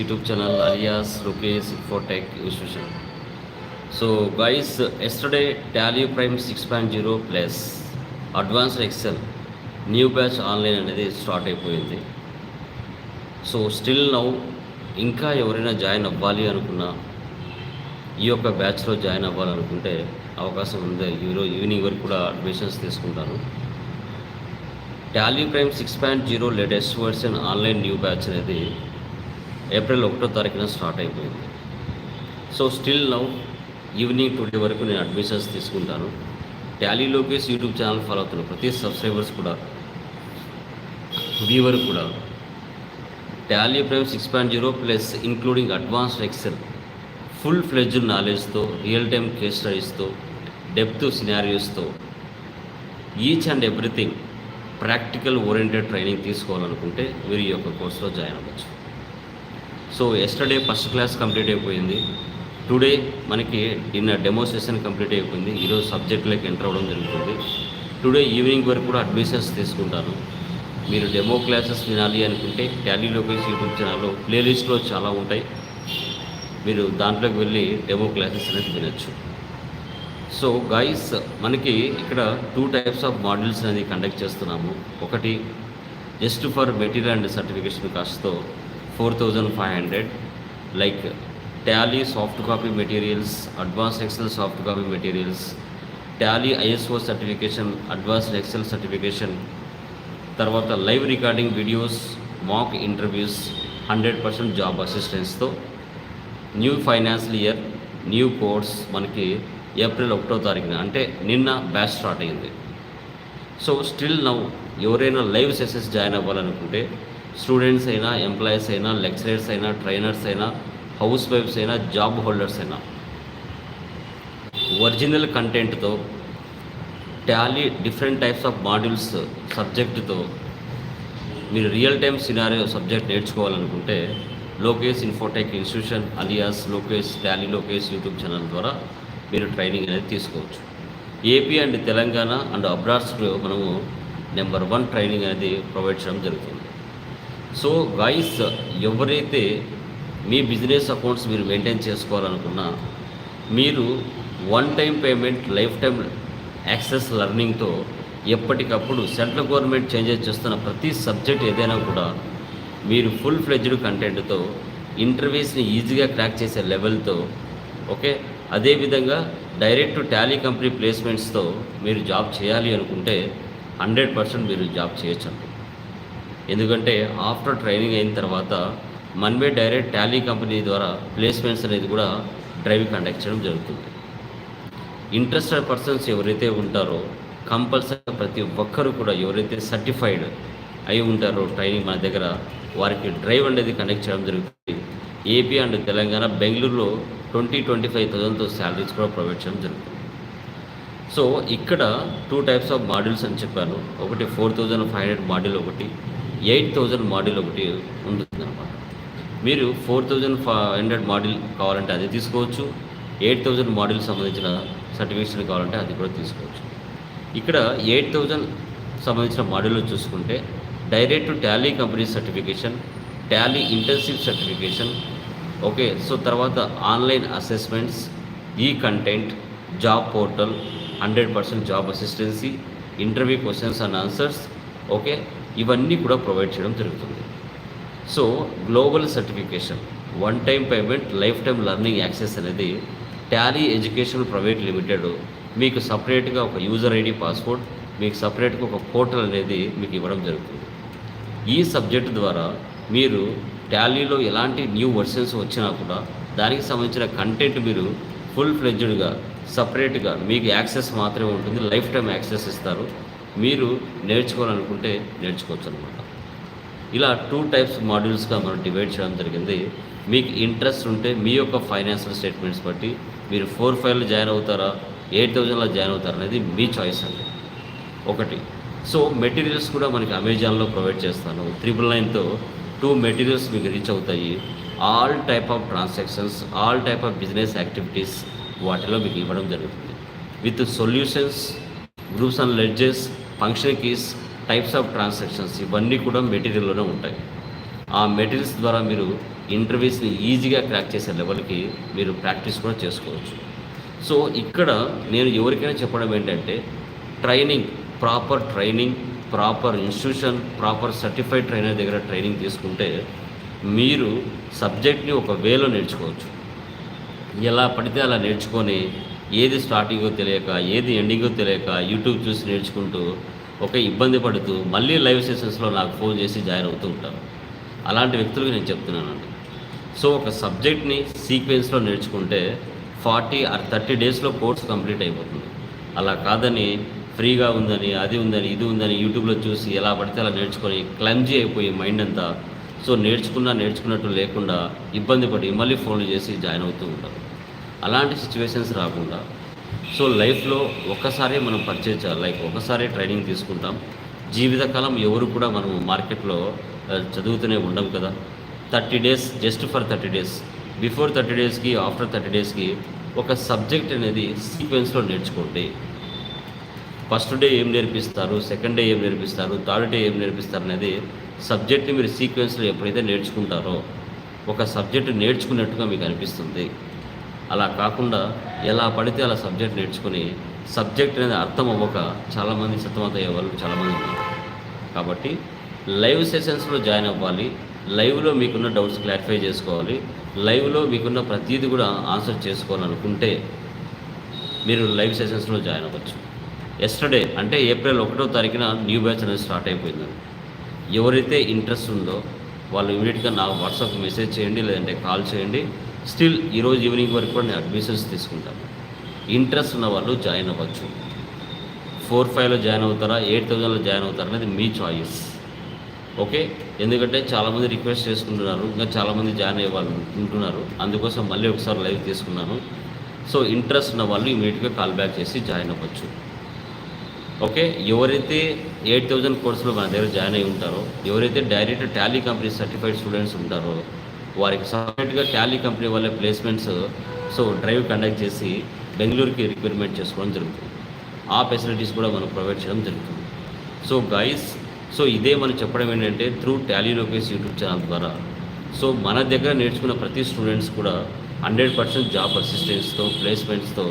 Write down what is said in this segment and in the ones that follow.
YouTube channel alias Rukesh Infotech institution so guys yesterday Tally Prime six point zero plus advanced Excel new batch online అనేది start అయిపోయింది. So still now ఇంకా ఎవరైనా join అవ్వాలి అనుకున్నా ఈ యొక్క బ్యాచ్లో జాయిన్ అవ్వాలనుకుంటే అవకాశం ఉంది. ఈరోజు ఈవినింగ్ వరకు కూడా అడ్మిషన్స్ తీసుకుంటాను. Tally Prime six point zero latest version online new batch అనేది ఏప్రిల్ ఒకటో తారీఖున స్టార్ట్ అయిపోయింది. So still now evening today వరకు నేను అడ్మిషన్స్ తీసుకుంటాను. Tally Lokesh YouTube channel follow అవుతున్న ప్రతి సబ్స్క్రైబర్స్ కూడా వ్యూవర్ కూడా Tally Prime six point zero plus including advanced Excel full fledge నాలెడ్జ్తో real time case స్టడీస్తో depth సినారియోస్తో each and everything practical oriented training తీసుకోవాలనుకుంటే మీరు ఈ యొక్క కోర్సులో జాయిన్ అవ్వచ్చు. So yesterday first class complete అయిపోయింది. టుడే మనకి నిన్న డెమో సెషన్ కంప్లీట్ అయిపోయింది. ఈరోజు సబ్జెక్టులకు ఎంటర్ అవ్వడం జరుగుతుంది. టుడే ఈవినింగ్ వరకు కూడా అడ్మిషన్స్ తీసుకుంటాను. మీరు డెమో క్లాసెస్ వినాలి అనుకుంటే టాలీ లోకేష్ యూట్యూబ్ ఛానల్లో ప్లేలిస్ట్లో చాలా ఉంటాయి. మీరు దాంట్లోకి వెళ్ళి డెమో క్లాసెస్ అనేది వినొచ్చు. సో గైస్ మనకి ఇక్కడ టూ టైప్స్ ఆఫ్ మాడ్యూల్స్ అనేది కండక్ట్ చేస్తున్నాము. ఒకటి just for material and certification కాస్ట్తో four thousand five hundred like Tally soft copy materials advance Excel soft copy materials Tally ISO certification advanced Excel certification తర్వాత live recording videos mock interviews hundred percent job అసిస్టెన్స్తో new financial year new course మనకి April ఒకటో తారీఖున అంటే నిన్న batch start అయింది. So still now ఎవరైనా live sessions join అవ్వాలనుకుంటే students అయినా ఎంప్లాయీస్ అయినా లెక్చరర్స్ అయినా ట్రైనర్స్ అయినా హౌస్ వైఫ్స్ అయినా జాబ్ హోల్డర్స్ అయినా. ఒరిజినల్ కంటెంట్తో Tally different types of modules సబ్జెక్టుతో మీరు real time scenario subject నేర్చుకోవాలనుకుంటే Lokesh Infotech institution alias Lokesh Tally Lokesh YouTube channel ద్వారా మీరు ట్రైనింగ్ అనేది తీసుకోవచ్చు. ఏపీ అండ్ తెలంగాణ అండ్ అబ్రాడ్స్లో మనము నెంబర్ వన్ ట్రైనింగ్ అనేది ప్రొవైడ్ చేయడం జరుగుతుంది. సో గైస్ ఎవరైతే మీ బిజినెస్ అకౌంట్స్ మీరు మెయింటైన్ చేసుకోవాలనుకున్నా మీరు one time payment life time access లెర్నింగ్తో ఎప్పటికప్పుడు సెంట్రల్ గవర్నమెంట్ చేంజెస్ చేస్తున్న ప్రతి సబ్జెక్ట్ ఏదైనా కూడా మీరు ఫుల్ ఫ్లెడ్జ్డ్ కంటెంట్తో ఇంటర్వ్యూస్ని ఈజీగా క్రాక్ చేసే లెవెల్తో ఓకే అదేవిధంగా డైరెక్ట్ టాలీ కంపెనీ ప్లేస్మెంట్స్తో మీరు జాబ్ చేయాలి అనుకుంటే హండ్రెడ్ పర్సెంట్ మీరు జాబ్ చేయొచ్చు ఎందుకంటే ఆఫ్టర్ ట్రైనింగ్ అయిన తర్వాత మన్వే డైరెక్ట్ టాలీ కంపెనీ ద్వారా ప్లేస్మెంట్స్ అనేది కూడా డ్రైవ్ కండక్ట్ చేయడం జరుగుతుంది. ఇంట్రెస్టెడ్ పర్సన్స్ ఎవరైతే ఉంటారో కంపల్సరీ ప్రతి ఒక్కరు కూడా ఎవరైతే సర్టిఫైడ్ అయి ఉంటారో ట్రైనింగ్ మన దగ్గర వారికి డ్రైవ్ అనేది కండక్ట్ చేయడం జరుగుతుంది. ఏపీ అండ్ తెలంగాణ బెంగళూరులో ట్వంటీ ట్వంటీ ఫైవ్ థౌజండ్తో శాలరీస్ కూడా ప్రొవైడ్ చేయడం జరుగుతుంది. సో ఇక్కడ టూ టైప్స్ ఆఫ్ మాడ్యూల్స్ అని చెప్పాను. ఒకటి four thousand five hundred module ఒకటి ఎయిట్ థౌజండ్ మోడల్ ఒకటి ఉంటుంది అనమాట మీరు four thousand five hundred model కావాలంటే అది తీసుకోవచ్చు. ఎయిట్ థౌజండ్ మోడల్ సంబంధించిన సర్టిఫికేషన్ కావాలంటే అది కూడా తీసుకోవచ్చు. ఇక్కడ ఎయిట్ థౌజండ్ సంబంధించిన మోడల్ చూసుకుంటే direct Tally company certification Tally internship certification okay so తర్వాత ఆన్లైన్ అసెస్మెంట్స్ ఈ content job portal hundred percent job assistance interview questions and answers okay ఇవన్నీ కూడా ప్రొవైడ్ చేయడం జరుగుతుంది. So global certification one time payment life time learning access అనేది Tally education private limited మీకు సపరేట్గా ఒక యూజర్ ఐడి పాస్వర్డ్ మీకు సపరేట్గా ఒక పోర్టల్ అనేది మీకు ఇవ్వడం జరుగుతుంది. ఈ సబ్జెక్ట్ ద్వారా మీరు టాలీలో ఎలాంటి న్యూ వర్షన్స్ వచ్చినా కూడా దానికి సంబంధించిన కంటెంట్ మీరు ఫుల్ ఫ్లెడ్జ్డ్గా సపరేట్గా మీకు యాక్సెస్ మాత్రమే ఉంటుంది లైఫ్ టైం యాక్సెస్ ఇస్తారు. మీరు నేర్చుకోవాలనుకుంటే నేర్చుకోవచ్చు అనమాట ఇలా టూ టైప్స్ మాడ్యూల్స్గా మనం డివైడ్ చేయడం జరిగింది. మీకు ఇంట్రెస్ట్ ఉంటే మీ యొక్క ఫైనాన్షియల్ స్టేట్మెంట్స్ బట్టి మీరు ఫోర్ ఫైవ్లో జాయిన్ అవుతారా ఎయిట్ థౌజండ్లో జాయిన్ అవుతారా అనేది మీ చాయిస్ అండి. ఒకటి. సో మెటీరియల్స్ కూడా మనకి అమెజాన్లో ప్రొవైడ్ చేస్తాను. త్రిబుల్ నైన్తో టూ మెటీరియల్స్ మీకు రీచ్ అవుతాయి. All type of transactions all type of business activities వాటిలో మీకు ఇవ్వడం జరుగుతుంది. With solutions groups and ledgers function keys types of transactions ఇవన్నీ కూడా మెటీరియల్లోనే ఉంటాయి. ఆ మెటీరియల్స్ ద్వారా మీరు ఇంటర్వ్యూస్ని ఈజీగా క్రాక్ చేసే లెవెల్కి మీరు ప్రాక్టీస్ కూడా చేసుకోవచ్చు. సో ఇక్కడ నేను ఎవరికైనా చెప్పడం ఏంటంటే training proper training proper institution proper certified trainer దగ్గర ట్రైనింగ్ తీసుకుంటే మీరు సబ్జెక్ట్ని ఒక వేలో నేర్చుకోవచ్చు. ఎలా పడితే అలా నేర్చుకొని ఏది స్టార్టింగో తెలియక ఏది ఎండింగో తెలియక యూట్యూబ్ చూసి నేర్చుకుంటూ ఒక ఇబ్బంది పడుతూ మళ్ళీ లైవ్ సెషన్స్లో నాకు ఫోన్ చేసి జాయిన్ అవుతూ ఉంటారు అలాంటి వ్యక్తులకు నేను చెప్తున్నానండి. సో ఒక సబ్జెక్ట్ని సీక్వెన్స్లో నేర్చుకుంటే ఫార్టీ ఆర్ థర్టీ డేస్లో కోర్స్ కంప్లీట్ అయిపోతుంది. అలా కాదని ఫ్రీగా ఉందని అది ఉందని ఇది ఉందని యూట్యూబ్లో చూసి ఎలా పడితే అలా నేర్చుకొని క్లమ్జీ అయిపోయి మైండ్ అంతా. సో నేర్చుకున్నా నేర్చుకున్నట్టు లేకుండా ఇబ్బంది పడి మళ్ళీ ఫోన్లు చేసి జాయిన్ అవుతూ ఉంటారు అలాంటి సిచ్యువేషన్స్ రాకుండా సో లైఫ్లో ఒక్కసారి మనం పర్చేజ్ చేయాలి. లైక్ ఒకసారి ట్రైనింగ్ తీసుకుంటాం. జీవితకాలం ఎవరు కూడా మనం మార్కెట్లో చదువుతూనే ఉండం కదా. Thirty days just for thirty days before thirty డేస్కి ఆఫ్టర్ థర్టీ డేస్కి ఒక సబ్జెక్ట్ అనేది సీక్వెన్స్లో నేర్చుకోండి. ఫస్ట్ డే ఏం నేర్పిస్తారు? సెకండ్ డే ఏం నేర్పిస్తారు? థర్డ్ డే ఏం నేర్పిస్తారు అనేది సబ్జెక్ట్ని మీరు సీక్వెన్స్లో ఎప్పుడైతే నేర్చుకుంటారో ఒక సబ్జెక్ట్ నేర్చుకున్నట్టుగా మీకు అనిపిస్తుంది. అలా కాకుండా ఎలా పడితే అలా సబ్జెక్ట్ నేర్చుకుని సబ్జెక్ట్ అనేది అర్థం అవ్వక చాలామంది సతమతయ్యే వాళ్ళు చాలామంది ఉన్నారు. కాబట్టి లైవ్ సెషన్స్లో జాయిన్ అవ్వాలి లైవ్లో మీకున్న డౌట్స్ క్లారిఫై చేసుకోవాలి లైవ్లో మీకున్న ప్రతిదీ కూడా ఆన్సర్ చేసుకోవాలనుకుంటే మీరు లైవ్ సెషన్స్లో జాయిన్ అవ్వచ్చు. ఎస్టర్డే అంటే ఏప్రిల్ ఒకటో తారీఖున న్యూ బ్యాచ్ అనేది స్టార్ట్ అయిపోయింది. ఎవరైతే ఇంట్రెస్ట్ ఉందో వాళ్ళు ఇమీడియట్గా నా వాట్సాప్ మెసేజ్ చేయండి లేదంటే కాల్ చేయండి. స్టిల్ ఈరోజు ఈవినింగ్ వరకు కూడా నేను అడ్మిషన్స్ తీసుకుంటాను. ఇంట్రెస్ట్ ఉన్న వాళ్ళు జాయిన్ అవ్వచ్చు. ఫోర్ ఫైవ్లో జాయిన్ అవుతారా? ఎయిట్ థౌజండ్లో జాయిన్ అవుతారా అనేది మీ చాయిస్ ఓకే ఎందుకంటే చాలామంది రిక్వెస్ట్ చేసుకుంటున్నారు. ఇంకా చాలామంది జాయిన్ అయ్యే వాళ్ళు ఉంటున్నారు. అందుకోసం మళ్ళీ ఒకసారి లైవ్ తీసుకున్నాను. సో ఇంట్రెస్ట్ ఉన్న వాళ్ళు ఇమీడియట్గా కాల్ బ్యాక్ చేసి జాయిన్ అవ్వచ్చు. ఓకే ఎవరైతే ఎయిట్ థౌజండ్ కోర్సులో మన దగ్గర జాయిన్ అయి ఉంటారో ఎవరైతే direct Tally company certified students ఉంటారో వారికి సపరేట్గా టాలీ కంపెనీ వాళ్ళ ప్లేస్మెంట్స్ సో డ్రైవ్ కండక్ట్ చేసి బెంగళూరుకి రిక్వైర్మెంట్ చేసుకోవడం జరుగుతుంది. ఆ ఫెసిలిటీస్ కూడా మనం ప్రొవైడ్ చేయడం జరుగుతుంది. సో గైస్ సో ఇదే మనం చెప్పడం ఏంటంటే through Tally Lokesh YouTube channel ద్వారా. సో మన దగ్గర నేర్చుకున్న ప్రతి స్టూడెంట్స్ కూడా హండ్రెడ్ పర్సెంట్ జాబ్ అసిస్టెంట్స్తో ప్లేస్మెంట్స్తో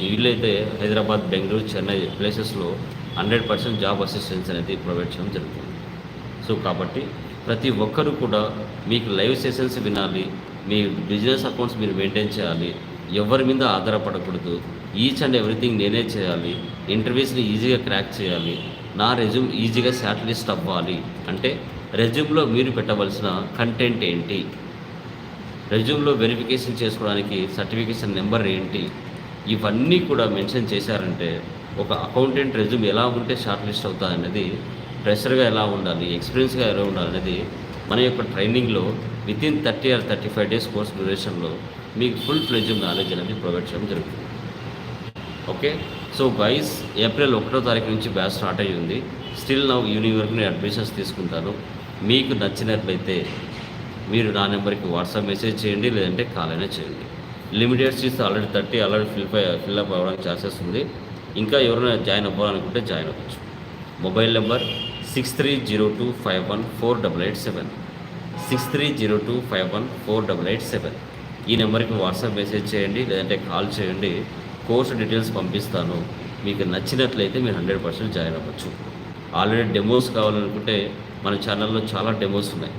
వీళ్ళైతే హైదరాబాద్ బెంగళూరు చెన్నై ప్లేసెస్లో హండ్రెడ్ పర్సెంట్ జాబ్ అసిస్టెన్స్ అనేది ప్రొవైడ్ చేయడం జరుగుతుంది. సో కాబట్టి ప్రతి ఒక్కరు కూడా మీకు లైవ్ సెషన్స్ వినాలి మీ బిజినెస్ అకౌంట్స్ మీరు మెయింటైన్ చేయాలి ఎవరి మీద ఆధారపడకూడదు ఈచ్ అండ్ ఎవ్రీథింగ్ నేనే చేయాలి ఇంటర్వ్యూస్ని ఈజీగా క్రాక్ చేయాలి నా రెజ్యూమ్ ఈజీగా షార్ట్ అవ్వాలి అంటే రెజ్యూమ్లో మీరు పెట్టవలసిన కంటెంట్ ఏంటి? రెజ్యూమ్లో వెరిఫికేషన్ చేసుకోవడానికి సర్టిఫికేషన్ నెంబర్ ఏంటి? ఇవన్నీ కూడా మెన్షన్ చేశారంటే ఒక అకౌంటెంట్ రెజ్యూమ్ ఎలా ఉంటే షార్ట్ లిస్ట్ అవుతుంది అనేది ప్రెషర్గా ఎలా ఉండాలి ఎక్స్పీరియన్స్గా ఎలా ఉండాలి అనేది మన యొక్క ట్రైనింగ్లో with in thirty or thirty five days course డ్యూరేషన్లో మీకు ఫుల్ ఫ్లెజ్ నాలెడ్జ్ అనేది ప్రొవైడ్ చేయడం జరుగుతుంది. ఓకే? సో గైస్ ఏప్రిల్ ఒకటో తారీఖు నుంచి బ్యాచ్ స్టార్ట్ అయ్యి ఉంది. స్టిల్ నా ఈవినింగ్ వరకు నేను అడ్మిషన్స్ తీసుకుంటాను. మీకు నచ్చినట్లయితే మీరు నా నెంబర్కి వాట్సాప్ మెసేజ్ చేయండి లేదంటే కాల్ అయినా చేయండి. Limited seats already thirty already fill fill up అవ్వడానికి ఛాన్సెస్ ఉంది. ఇంకా ఎవరైనా జాయిన్ అవ్వాలనుకుంటే జాయిన్ అవ్వచ్చు. Mobile number six three zero two five one four double eight seven. Six three zero two five one four double eight seven. ఈ నెంబర్కి WhatsApp message చేయండి లేదంటే కాల్ చేయండి. కోర్సు డీటెయిల్స్ పంపిస్తాను. మీకు నచ్చినట్లయితే మీరు హండ్రెడ్ పర్సెంట్ జాయిన్ అవ్వచ్చు. ఆల్రెడీ డెమోస్ కావాలనుకుంటే మన ఛానల్లో చాలా డెమోస్ ఉన్నాయి.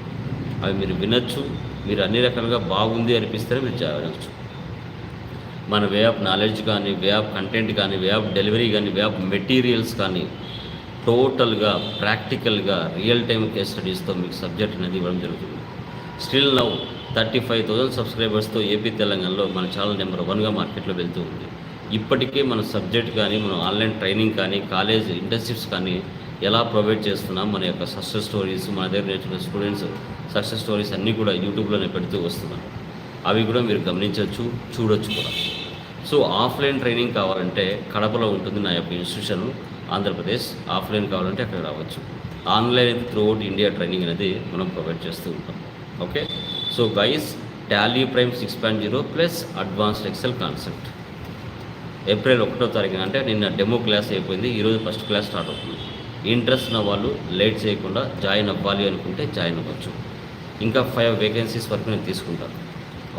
అవి మీరు వినొచ్చు. మీరు అన్ని రకాలుగా బాగుంది అనిపిస్తేనే మీరు జాయిన్ అవ్వచ్చు. మన వే ఆఫ్ నాలెడ్జ్ కానీ వే ఆఫ్ కంటెంట్ కానీ వే ఆఫ్ డెలివరీ కానీ వే ఆఫ్ మెటీరియల్స్ కానీ టోటల్గా ప్రాక్టికల్గా రియల్ టైమ్ కేస్ స్టడీస్తో మీకు సబ్జెక్ట్ అనేది ఇవ్వడం జరుగుతుంది. Still now thirty five thousand సబ్స్క్రైబర్స్తో AP తెలంగాణలో మన ఛానల్ నెంబర్ వన్గా మార్కెట్లో వెళ్తూ ఉంది. ఇప్పటికే మన సబ్జెక్ట్ కానీ మనం ఆన్లైన్ ట్రైనింగ్ కానీ కాలేజ్ ఇంటర్న్షిప్స్ కానీ ఎలా ప్రొవైడ్ చేస్తున్నాం మన యొక్క సక్సెస్ స్టోరీస్ మన దగ్గర నేర్చుకున్న స్టూడెంట్స్ సక్సెస్ స్టోరీస్ అన్నీ కూడా యూట్యూబ్లోనే పెడుతూ వస్తున్నాం. అవి కూడా మీరు గమనించవచ్చు చూడొచ్చు కూడా. సో ఆఫ్లైన్ ట్రైనింగ్ కావాలంటే కడపలో ఉంటుంది నా యొక్క ఇన్స్టిట్యూషన్. ఆంధ్రప్రదేశ్ ఆఫ్లైన్ కావాలంటే అక్కడ రావచ్చు. ఆన్లైన్ అయితే త్రూ అవుట్ ఇండియా ట్రైనింగ్ అనేది మనం ప్రొవైడ్ చేస్తూ ఉంటాం. Okay so guys Tally Prime six point zero plus advanced Excel concept April ఒకటో తారీఖున అంటే నిన్న డెమో క్లాస్ అయిపోయింది. ఈరోజు ఫస్ట్ క్లాస్ స్టార్ట్ అవుతుంది. ఇంట్రెస్ట్ ఉన్న వాళ్ళు లేట్ చేయకుండా జాయిన్ అవ్వాలి అనుకుంటే జాయిన్ అవ్వచ్చు. ఇంకా ఫైవ్ వేకెన్సీస్ వరకు నేను తీసుకుంటాను.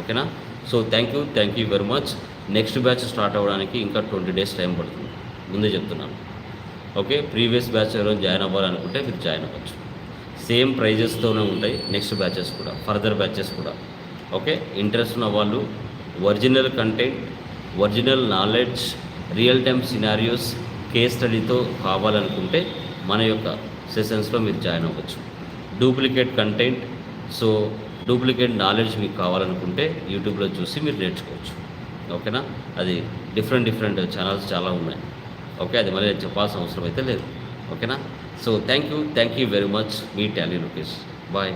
ఓకేనా so thank you thank you very much next batch start అవ్వడానికి ఇంకా ట్వంటీ డేస్ టైం పడుతుంది. ముందే చెప్తున్నాను. ఓకే ప్రీవియస్ బ్యాచ్ ఎవరైనా జాయిన్ అవ్వాలనుకుంటే మీరు జాయిన్ అవ్వచ్చు. సేమ్ ప్రైజెస్తోనే ఉంటాయి నెక్స్ట్ బ్యాచెస్ కూడా ఫర్దర్ బ్యాచెస్ కూడా. ఓకే ఇంట్రెస్ట్ ఉన్న వాళ్ళు original content original knowledge real time scenarios case స్టడీతో కావాలనుకుంటే మన యొక్క సెషన్స్లో మీరు జాయిన్ అవ్వచ్చు. Duplicate content so duplicate knowledge మీకు కావాలనుకుంటే యూట్యూబ్లో చూసి మీరు నేర్చుకోవచ్చు. ఓకేనా? అది డిఫరెంట్ డిఫరెంట్ ఛానల్స్ చాలా ఉన్నాయి. ఓకే అది మళ్ళీ చెప్పాల్సిన అవసరం అయితే లేదు. ఓకేనా? So thank you thank you very much me Tally Lokesh. Bye